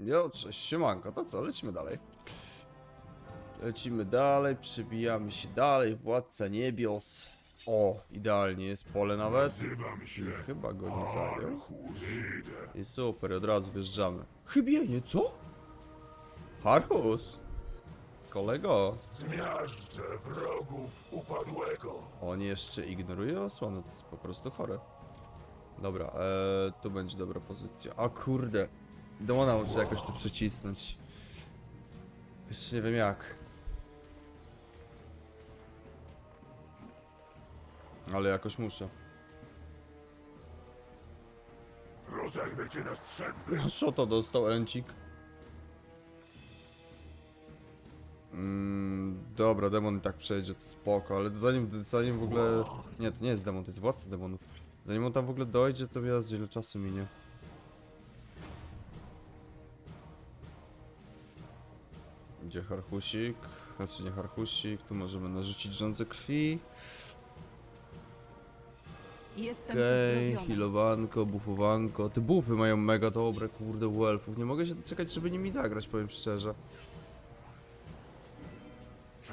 Jo, cześć, siemanko, to co, lecimy dalej. Lecimy dalej, przebijamy się dalej, Władca Niebios. O, idealnie, jest pole nawet. I chyba go nie zajął. I super, od razu wjeżdżamy. Chybienie, co? Harhus! Kolego, Zmiażdżę wrogów upadłego. on jeszcze ignoruje osłonę, to jest po prostu chore. Dobra, eee, tu będzie dobra pozycja. A kurde, demona muszę jakoś tu przycisnąć. Jeszcze nie wiem jak. Ale jakoś muszę. Rozerwę cię na strzępy. Co to dostał Encik? Mm, dobra, demon i tak przejdzie, to spoko, ale zanim, zanim w ogóle... Nie, to nie jest demon, to jest władca demonów. Zanim on tam w ogóle dojdzie, to ja ile czasu minie. Gdzie Harhusik? Znaczy nie Harhusik, tu możemy narzucić rządzę krwi. Okej, uzdrowiona. healowanko, bufowanko. Te bufy mają mega dobre, kurde, u elfów. Nie mogę się doczekać, żeby nimi zagrać, powiem szczerze.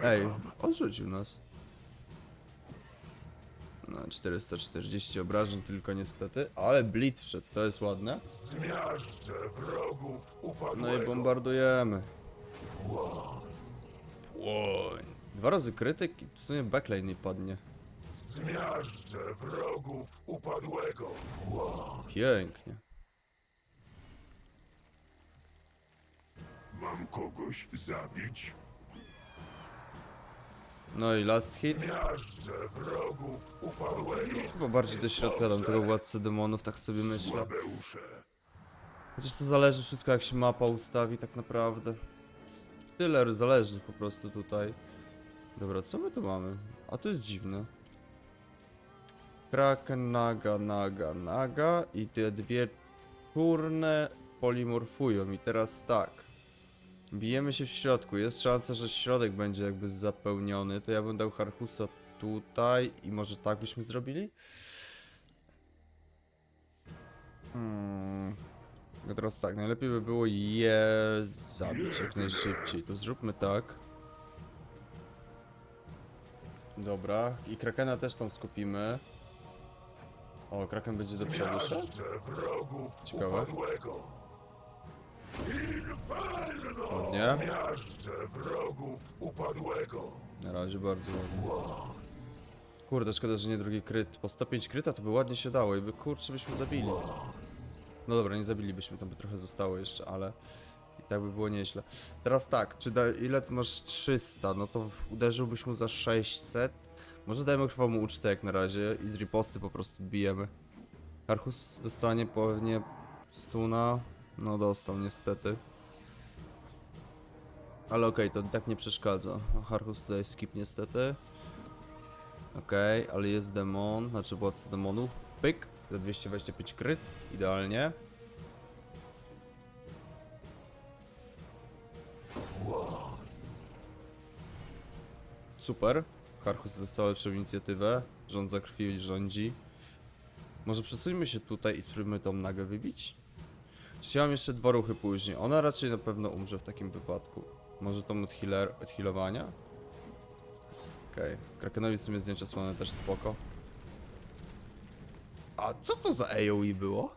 Ej, odrzucił nas. No, 440 obrażeń tylko niestety, ale blit wszedł, to jest ładne. Zmiażdżę wrogów upadłego. No i bombardujemy. Płoń. Dwa razy krytyk i w sumie backlane nie padnie. Zmiażdżę wrogów upadłego. Pięknie. Mam kogoś zabić. No i last hit. Zmiażdżę wrogów upadłego. Chyba bardziej do środka dam tego władcę demonów, tak sobie myślę. Chociaż to zależy wszystko jak się mapa ustawi tak naprawdę. Tyle zależnych po prostu tutaj. Dobra, co my tu mamy? A to jest dziwne. Kraken, naga, naga, naga i te dwie czurne polimorfują i teraz tak. Bijemy się w środku, jest szansa, że środek będzie jakby zapełniony, to ja bym dał Harhusa tutaj i może tak byśmy zrobili? Hmm. Tylko teraz tak, najlepiej by było je zabić jak najszybciej. To zróbmy tak. Dobra, i Krakena też tam skupimy. O, Kraken będzie do przodu szedł? Ciekawe. Ładnie. Wrogów upadłego. Na razie bardzo ładnie. Kurde, szkoda, że nie drugi kryt. Po 105 kryta to by ładnie się dało i by kurczę byśmy zabili. No dobra, nie zabilibyśmy, tam by trochę zostało jeszcze, ale i tak by było nieźle. Teraz tak, czy da, ile ty masz 300? No to uderzyłbyś mu za 600. Może dajmy krwawą ucztę jak na razie i z riposty po prostu bijemy. Archus dostanie pewnie stuna. No dostał niestety. Ale okej, to i tak nie przeszkadza. Harhus tutaj skip niestety. Okej, ale jest demon, znaczy władca demonu. Pyk, za 225 kryt, idealnie. Super. Harhus dostał lepszą inicjatywę. Rządza krwi rządzi. Może przesuńmy się tutaj i spróbujmy tą nagę wybić? Chciałam jeszcze dwa ruchy później. Ona raczej na pewno umrze w takim wypadku. Może tą od, healer, od healowania? Okej. Krakenowi w sumie zdjęcia słone też spoko. A co to za AoE było?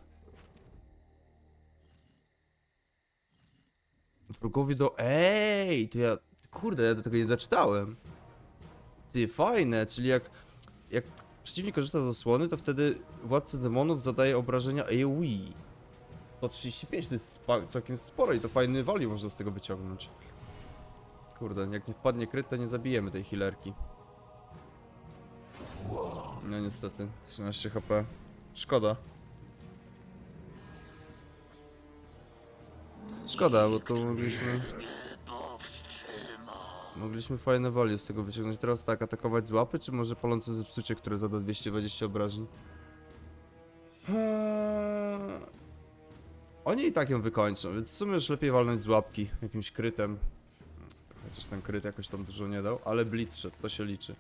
Wrogowie do... Ej, to ja... Kurde, ja do tego nie doczytałem. Ty, fajne, czyli jak... Jak przeciwnik korzysta z osłony, to wtedy władca demonów zadaje obrażenia AoE. To 35 to jest całkiem sporo i to fajny value można z tego wyciągnąć. Kurde, jak nie wpadnie kryt, to nie zabijemy tej healerki. No niestety, 13 HP. Szkoda. Szkoda, bo to mogliśmy... Mogliśmy fajne value z tego wyciągnąć. Teraz tak, atakować z łapy, czy może palące zepsucie, które zada 220 obrażeń? Eee... Oni i tak ją wykończą, więc w sumie już lepiej walnąć z łapki jakimś krytem. Chociaż ten kryt jakoś tam dużo nie dał, ale blitz to się liczy.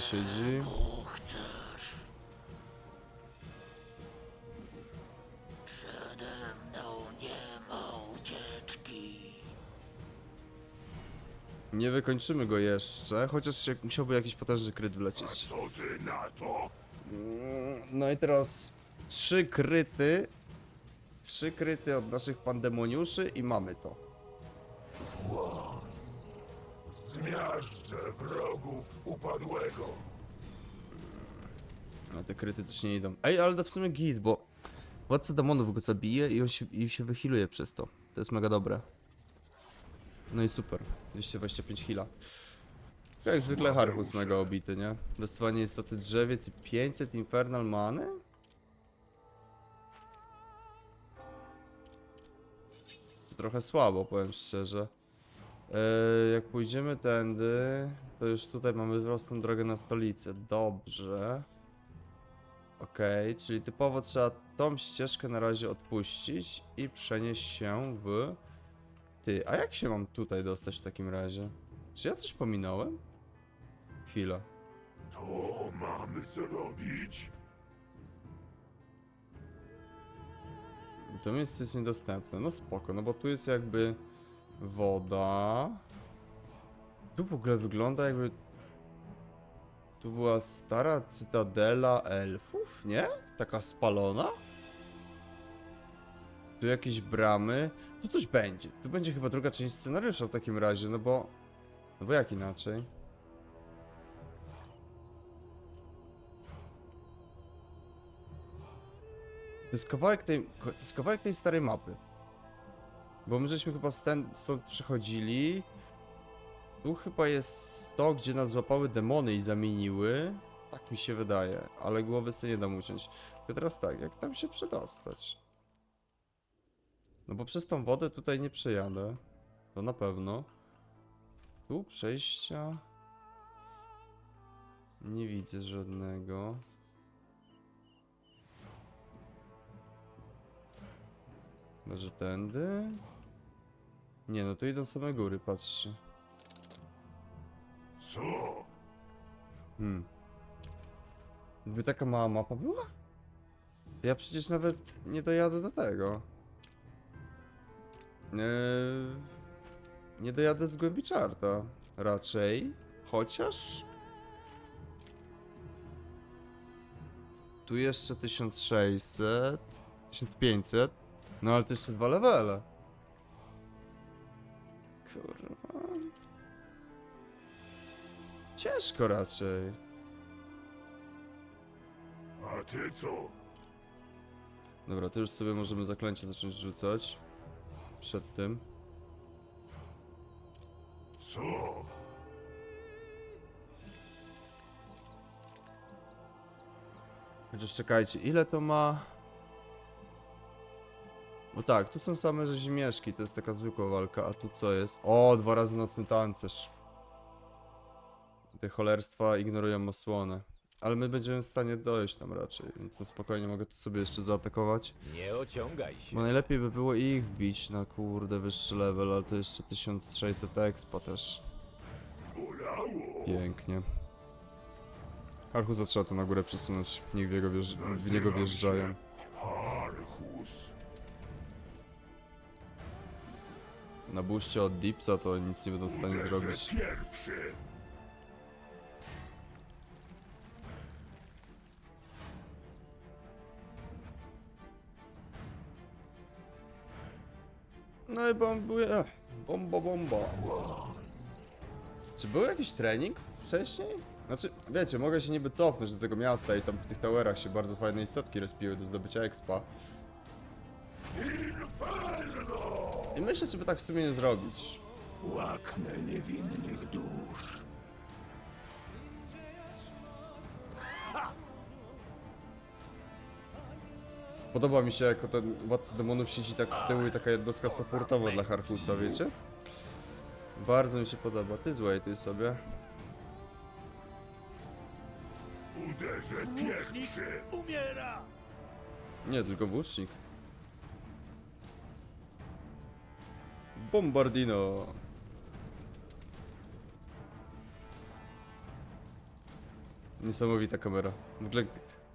Siedzi. Mną nie ucieczki. Nie wykończymy go jeszcze, chociaż musiałby jakiś potężny kryt wlecieć. To? No i teraz trzy kryty. Trzy kryty od naszych pandemoniuszy i mamy to. Zmiażdżę wrogów upadłego. No te kryty też nie idą. Ej, ale to w sumie git, bo władca demonów go zabije i on się, i się wychiluje przez to. To jest mega dobre. No i super. 225 hila. Jak zwykle Harhus mega obity, nie? Dostawanie istoty drzewiec i 500 infernal many? Trochę słabo, powiem szczerze. Eee, jak pójdziemy tędy, to już tutaj mamy prostą drogę na stolicę. Dobrze. Okej, czyli typowo trzeba tą ścieżkę na razie odpuścić i przenieść się w... Ty, a jak się mam tutaj dostać w takim razie? Czy ja coś pominąłem? Chwila. To mamy zrobić? To miejsce jest niedostępne. No spoko, no bo tu jest jakby woda. Tu w ogóle wygląda jakby... Tu była stara cytadela elfów, nie? Taka spalona? Tu jakieś bramy. Tu coś będzie. Tu będzie chyba druga część scenariusza w takim razie, no bo... No bo jak inaczej? To jest kawałek tej, to jest kawałek tej starej mapy. Bo my żeśmy chyba stąd, przechodzili. Tu chyba jest to, gdzie nas złapały demony i zamieniły. Tak mi się wydaje, ale głowy sobie nie dam uciąć. Tylko teraz tak, jak tam się przedostać? No bo przez tą wodę tutaj nie przejadę. To na pewno. Tu przejścia... Nie widzę żadnego. Może tędy? Nie, no tu idą same góry, patrzcie. Co? Hmm. Gdyby taka mała mapa była? Ja przecież nawet nie dojadę do tego. Eee, nie dojadę z głębi czarta. Raczej. Chociaż... Tu jeszcze 1600. 1500. No ale to jeszcze dwa levele. Kurwa. Ciężko raczej. A ty co? Dobra, to już sobie możemy zaklęcia zacząć rzucać. Przed tym. Co? Chociaż czekajcie, ile to ma? No tak, tu są same rzezimieszki, to jest taka zwykła walka, a tu co jest? O, dwa razy nocny tancerz. Te cholerstwa ignorują osłonę. Ale my będziemy w stanie dojść tam raczej, więc na spokojnie mogę tu sobie jeszcze zaatakować. Nie ociągaj się. Bo najlepiej by było ich wbić na kurde wyższy level, ale to jeszcze 1600 expa też. Pięknie. Archu trzeba tu na górę przesunąć. Niech w, jego wjeżdż- w niego wjeżdżają. Na buście od Dipsa to nic nie będą w stanie zrobić. No i bombuje. Bomba, bomba. Czy był jakiś trening wcześniej? Znaczy, wiecie, mogę się niby cofnąć do tego miasta i tam w tych towerach się bardzo fajne istotki respiły do zdobycia expa. I myślę, czy by tak w sumie nie zrobić. Łaknę niewinnych dusz. Podoba mi się, jako ten władca demonów siedzi tak z tyłu i taka jednostka supportowa dla Harkusa, wiecie? Bardzo mi się podoba. Ty złejtuj sobie. Uderzę pierwszy. Umiera! Nie, tylko włócznik. Bombardino. Niesamowita kamera. W ogóle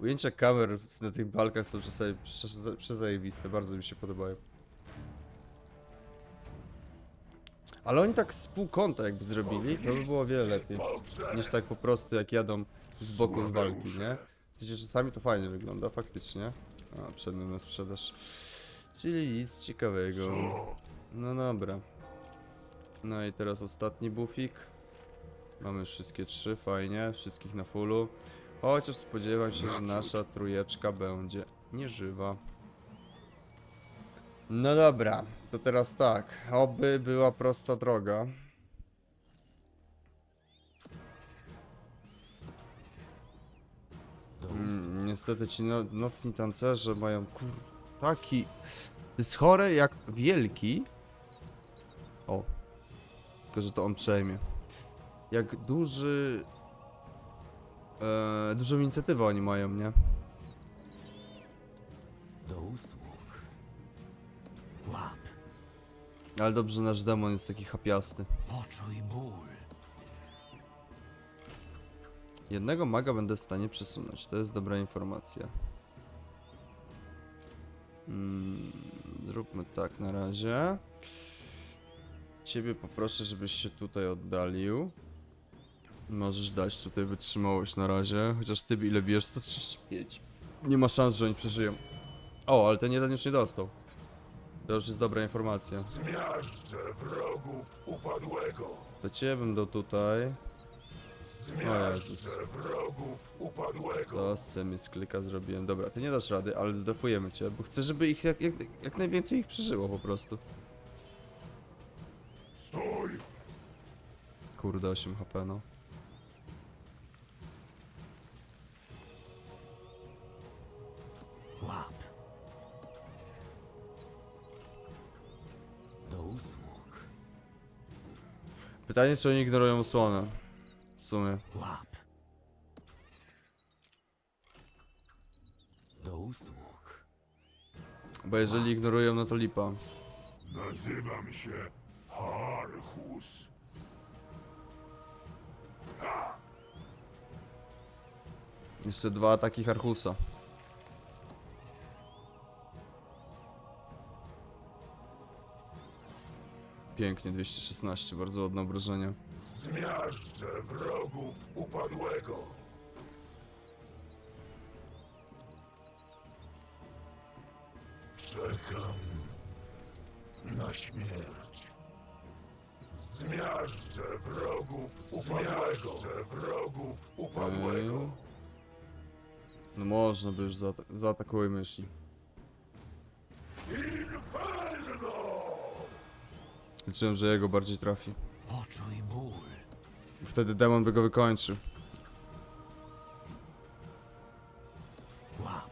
ujęcia kamer na tych walkach są przeze- przeze- przezajebiste, bardzo mi się podobają. Ale oni tak z pół kąta jakby zrobili, to by było wiele lepiej. Niż tak po prostu jak jadą z boku z walki, nie? W sensie czasami to fajnie wygląda, faktycznie. A, przedmiot na sprzedaż. Czyli nic ciekawego. No dobra. No i teraz ostatni bufik. Mamy wszystkie trzy, fajnie, wszystkich na fullu. Chociaż spodziewam się, że nasza trójeczka będzie nieżywa. No dobra, to teraz tak. Oby była prosta droga. Mm, niestety ci no, nocni tancerze mają kur... taki... To jest chore jak wielki. O. Tylko, że to on przejmie. Jak duży... E, dużą inicjatywę oni mają, nie? Do usług. Łap, Ale dobrze, że nasz demon jest taki chapiasty. poczuj ból. Jednego maga będę w stanie przesunąć, to jest dobra informacja. Mm, zróbmy tak na razie. Ciebie poproszę, żebyś się tutaj oddalił. Możesz dać tutaj wytrzymałość na razie, chociaż ty ile bierz? 135. Nie ma szans, że oni przeżyją. O, ale ten jeden już nie dostał. To już jest dobra informacja. Zmiażdżę wrogów upadłego. To ciebie bym dał tutaj. O Jezus. Wrogów upadłego. To semi z klika zrobiłem. Dobra, ty nie dasz rady, ale zdefujemy cię, bo chcę, żeby ich jak, jak, jak najwięcej ich przeżyło po prostu. Kurde, 8 HP, no. Łap. Do usług. Pytanie, czy oni ignorują osłonę. W sumie. Łap. Do usług. Bo jeżeli ignorują, no to lipa. Nazywam się Harchus. Jeszcze dwa ataki Harhusa. Pięknie, 216, bardzo ładne obrażenia. Zmiażdżę wrogów upadłego. Czekam na śmierć. Zmiażdżę wrogów upadłego. Zmiażdżę wrogów upadłego. No można by już zaata zaatakujmy myśli. Inferno! Liczyłem, że jego bardziej trafi. Poczuj ból. Wtedy demon by go wykończył. Łap.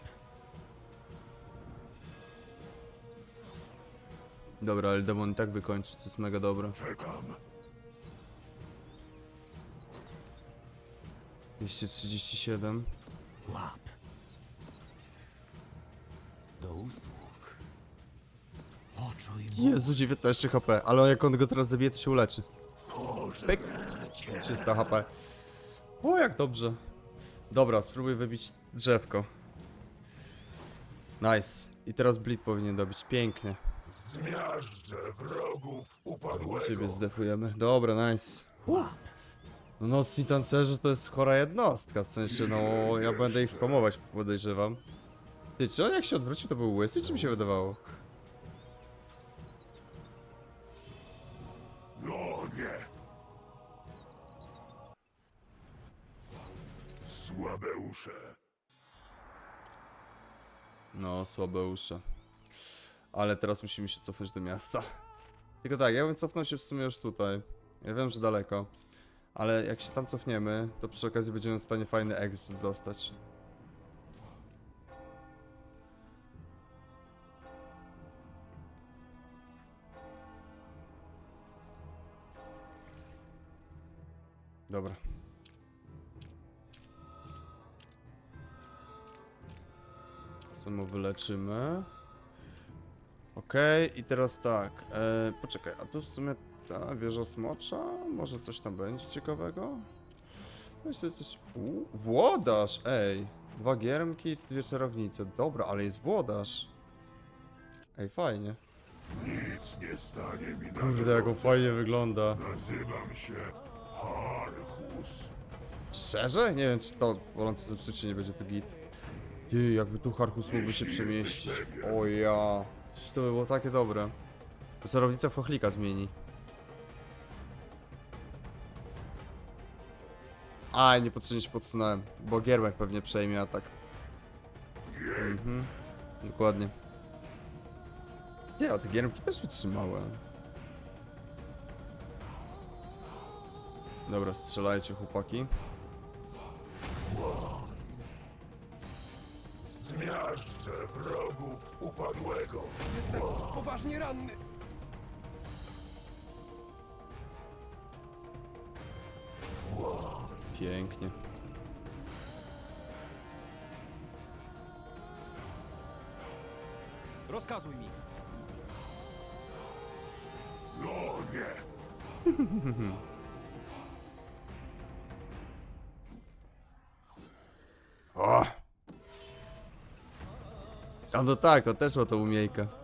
Dobra, ale demon i tak wykończy, co jest mega dobre. Czekam. 237. Łap. Do usług. Poczuj. Jezu, 19 HP, ale jak on go teraz zabije, to się uleczy. Pyk. 300 HP. O, jak dobrze. Dobra, spróbuj wybić drzewko. Nice. I teraz Bleed powinien dobić. Pięknie. Zmiażdżę wrogów upadłego. Ciebie zdefujemy. Dobra, nice. No nocni tancerze to jest chora jednostka, w sensie no ja będę ich spamować podejrzewam. Ty, czy on jak się odwrócił to był łysy, czy mi się wydawało? No nie. Słabeusze. No, słabe uszy. Ale teraz musimy się cofnąć do miasta. Tylko tak, ja bym cofnął się w sumie już tutaj. Ja wiem, że daleko. Ale jak się tam cofniemy, to przy okazji będziemy w stanie fajny exit dostać. Dobra. Samo wyleczymy. Okej, i teraz tak. E, poczekaj, a tu w sumie ta wieża smocza? Może coś tam będzie ciekawego? Myślę coś... U, włodarz, ej. Dwa giermki, dwie czarownice. Dobra, ale jest włodarz. Ej, fajnie. Nic nie stanie mi na Kurde, jak on fajnie wygląda. Nazywam się Harchus. Szczerze? Nie wiem, czy to bolące zepsucie nie będzie to git. Ty, jakby tu Harkus mógłby się przemieścić. O ja. Przecież To by było takie dobre. To czarownica w chochlika zmieni. Aj, niepotrzebnie się podsunąłem, bo Giermek pewnie przejmie atak. Mhm, dokładnie. Nie, a te Giermki też wytrzymały. Dobra, strzelajcie chłopaki. Zmiażdżę wrogów upadłego. Jestem poważnie ranny. Pięknie. Rozkazuj mi. No nie. O! A no tak, o też ma tą umiejkę.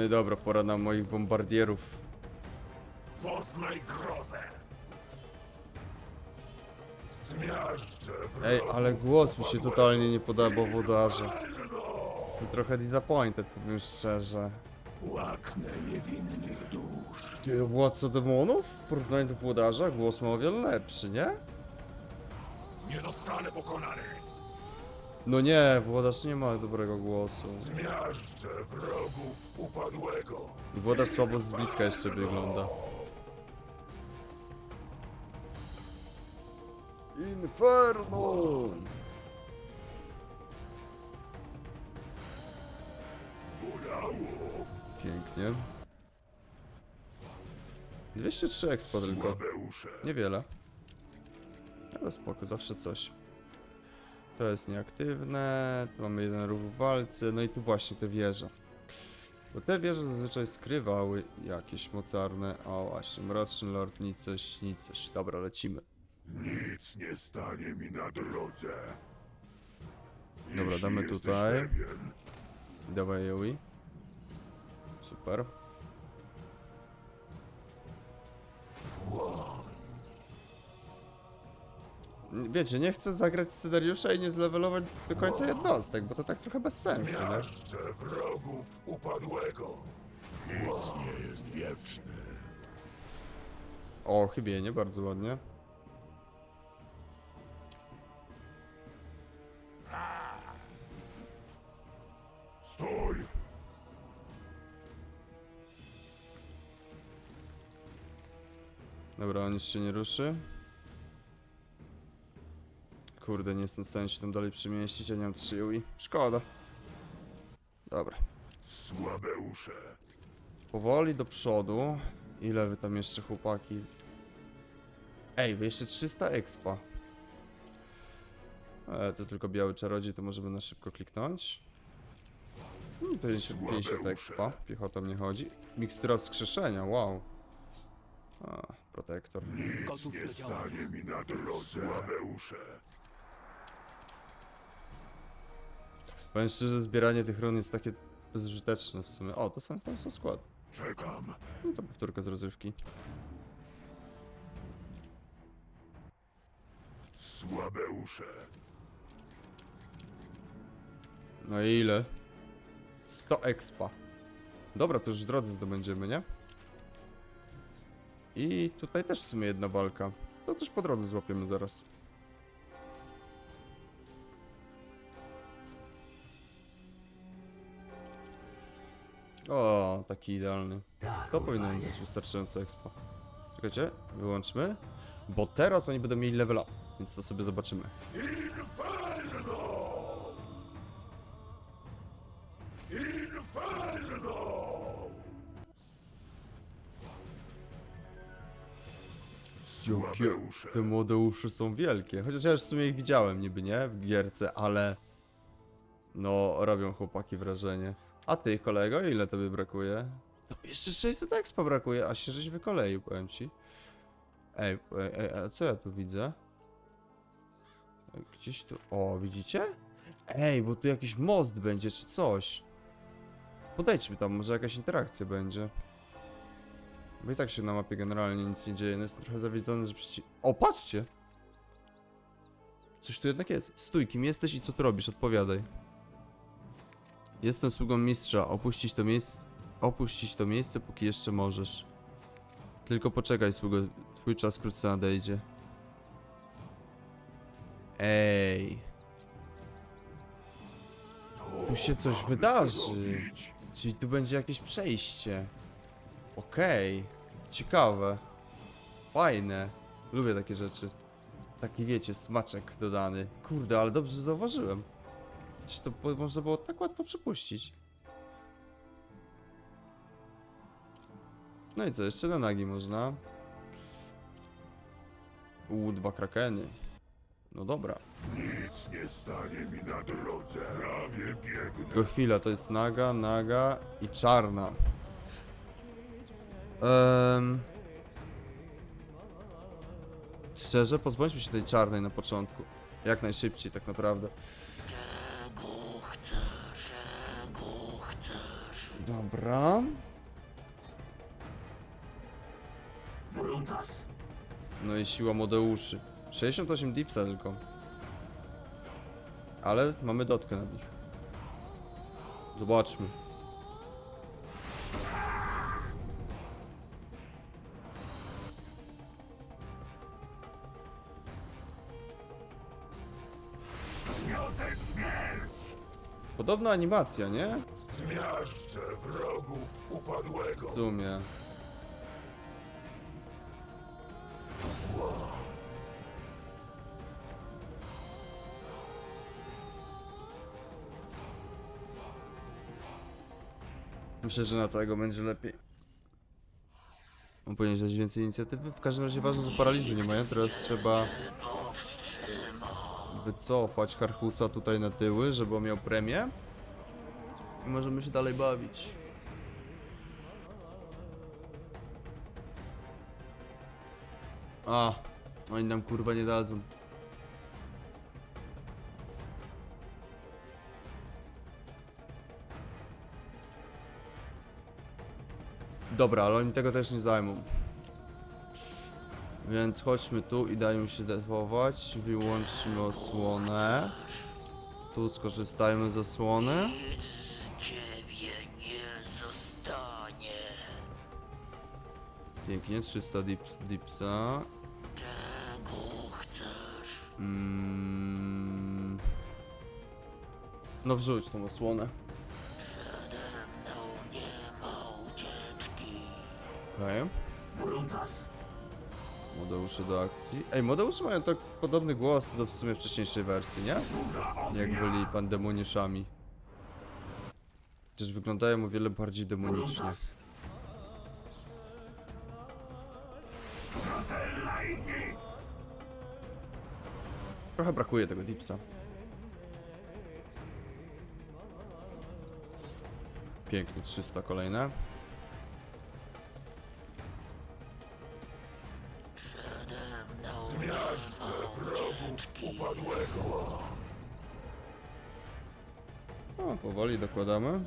No i dobra, pora na moich bombardierów. Poznaj grozę. Zmiażdżę Ej, ale głos mi się totalnie nie podoba wodarze. Jestem trochę disappointed, powiem szczerze. Łaknę niewinnych dusz. Ty, władca demonów? W porównaniu do włodarza głos ma o wiele lepszy, nie? Nie zostanę pokonany. No nie, włodarz nie ma dobrego głosu. Zmiażdżę wrogów upadłego. I włodarz słabo z bliska jeszcze wygląda. Inferno! Udało. Pięknie. 203 expo tylko. Niewiele. Ale spoko, zawsze coś. To jest nieaktywne, tu mamy jeden ruch w walce, no i tu właśnie te wieże. Bo te wieże zazwyczaj skrywały jakieś mocarne, o właśnie, Mroczny Lord, nicość, nicość. Dobra, lecimy. Nic nie stanie mi na drodze. Dobra, Jeśli damy jesteś tutaj. pewien, Dawaj Yui. Super. Wiecie, nie chcę zagrać scenariusza i nie zlevelować do końca jednostek, bo to tak trochę bez sensu, nie? Zmiażdżę wrogów upadłego. Nic nie jest wieczny. O, chybienie, bardzo ładnie. Stój! Dobra, on już się nie ruszy. Kurde, nie jestem w stanie się tam dalej przemieścić, ja nie mam 3 Yui. Szkoda. Dobra. Słabeusze. Powoli do przodu. Ile wy tam jeszcze chłopaki? Ej, wy jeszcze 300 expa. E, to tylko biały czarodziej, to możemy na szybko kliknąć. Hmm, 50, 50 expa, piechota mnie chodzi. Mikstura wskrzeszenia, wow. A, protektor. Gotów Nie stanie mi na drodze. Słabeusze. Powiem szczerze, zbieranie tych run jest takie bezużyteczne w sumie. O, to sam tam są skład. Czekam. No to powtórka z rozrywki. Słabeusze. No i ile? 100 expa. Dobra, to już w drodze zdobędziemy, nie? I tutaj też w sumie jedna walka. To coś po drodze złapiemy zaraz. O, taki idealny. Tak, To powinno być wystarczająco expo. Czekajcie, wyłączmy. Bo teraz oni będą mieli level up, więc to sobie zobaczymy. Inferno! Inferno! Jakie te młode uszy są wielkie. Chociaż ja już w sumie ich widziałem niby, nie? W gierce, ale... No, robią chłopaki wrażenie. A ty, kolego, ile tobie brakuje? To jeszcze 600 expa brakuje, a się żeś wykoleił, powiem ci. Ej, ej, ej, a co ja tu widzę? Gdzieś tu... O, widzicie? Ej, bo tu jakiś most będzie, czy coś. Podejdźmy tam, może jakaś interakcja będzie. Bo i tak się na mapie generalnie nic nie dzieje, no jestem trochę zawiedzony, że przeci... O, patrzcie! Coś tu jednak jest. Stój, kim jesteś i co tu robisz? Odpowiadaj. Jestem sługą mistrza. Opuścić to miejsce... Opuścić to miejsce, póki jeszcze możesz. Tylko poczekaj, sługo. Twój czas wkrótce nadejdzie. Ej. Tu się coś wydarzy. Czyli tu będzie jakieś przejście. Okej. Ciekawe. Fajne. Lubię takie rzeczy. Taki wiecie, smaczek dodany. Kurde, ale dobrze zauważyłem. Przecież to można było tak łatwo przepuścić. No i co, jeszcze na nagi można. Uuu, dwa krakeny. No dobra. Nic nie stanie mi na drodze. Prawie biegnę. Tylko chwila, to jest naga, naga i czarna. Um, szczerze, pozbądźmy się tej czarnej na początku. Jak najszybciej, tak naprawdę. Dobra. No i siła modeuszy. 68 dipsa tylko. Ale mamy dotkę na nich. Zobaczmy. Podobna animacja, nie? Zmiażdżę wrogów W upadłego. sumie. Myślę, że na tego będzie lepiej. On powinien więcej inicjatywy. W każdym razie ważne, że paraliżu nie mają. Teraz trzeba wycofać Harhusa tutaj na tyły, żeby on miał premię. I możemy się dalej bawić. A, oni nam kurwa nie dadzą. Dobra, ale oni tego też nie zajmą. Więc chodźmy tu i dają się defować. Wyłączmy osłonę. Tu skorzystajmy z osłony. Pięknie, 300 dip, dipsa. Czego chcesz? Mm. No wrzuć tą osłonę. Przede mną nie ma ucieczki. Okej. Modeusze do akcji. Ej, modeusze mają tak podobny głos do w sumie wcześniejszej wersji, nie? Jak byli pandemoniuszami. Chociaż wyglądają o wiele bardziej demonicznie. Trochę brakuje tego dipsa. Pięknie, 300 kolejne. O, powoli dokładamy.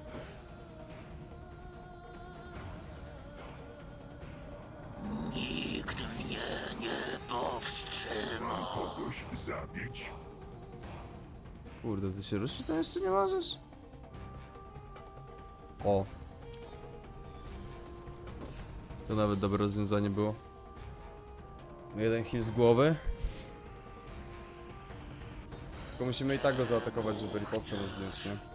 Powstrzyma. Kogoś zabić. Kurde, ty się ruszyć to jeszcze nie możesz? O. To nawet dobre rozwiązanie było. Jeden heal z głowy. Tylko musimy i tak go zaatakować, żeby ripostę rozbić, nie?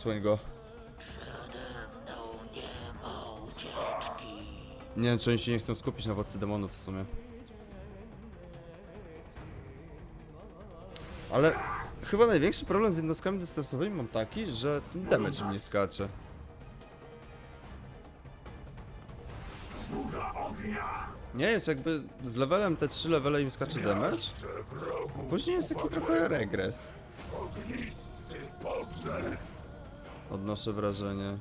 Osłoń go. Nie wiem, czy oni się nie chcą skupić na władcy demonów w sumie. Ale chyba największy problem z jednostkami dystansowymi mam taki, że ten damage mi nie skacze. Nie, jest jakby z levelem te 3 levele im skacze damage. Później jest taki trochę regres. Ognisty. Odnoszę wrażenie.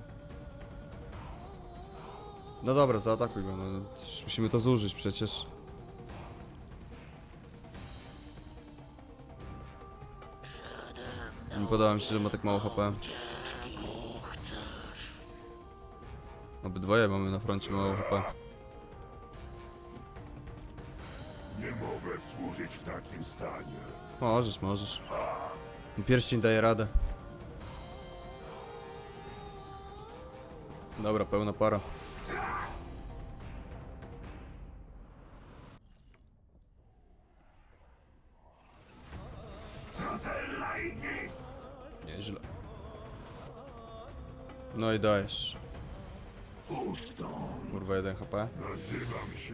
No dobra, zaatakuj go, no. Musimy to zużyć przecież. Nie podoba mi się, że ma tak mało HP. Obydwoje mamy na froncie mało HP. Nie mogę służyć w takim stanie. Możesz, możesz. Pierścień daje radę. Dobra, pełna para. Nieźle. No i dajesz. Kurwa, 1 HP. Nazywam się.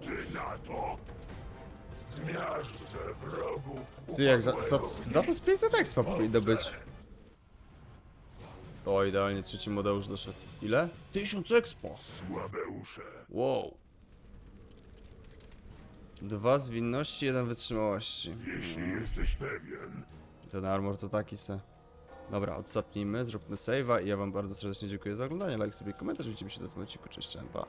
Ty na to? Zmiażdżę wrogów. Ty jak za, za, za to z 500 expa powinno być. O, idealnie, trzeci model już doszedł. Ile? 1000 expa. Słabeusze. Wow. Dwa zwinności, jeden wytrzymałości. Jeśli jesteś pewien, Ten armor to taki se. Dobra, odsapnijmy, zróbmy save'a i ja wam bardzo serdecznie dziękuję za oglądanie. Like sobie, komentarz, widzimy się do odcinku. Cześć, cześć, pa.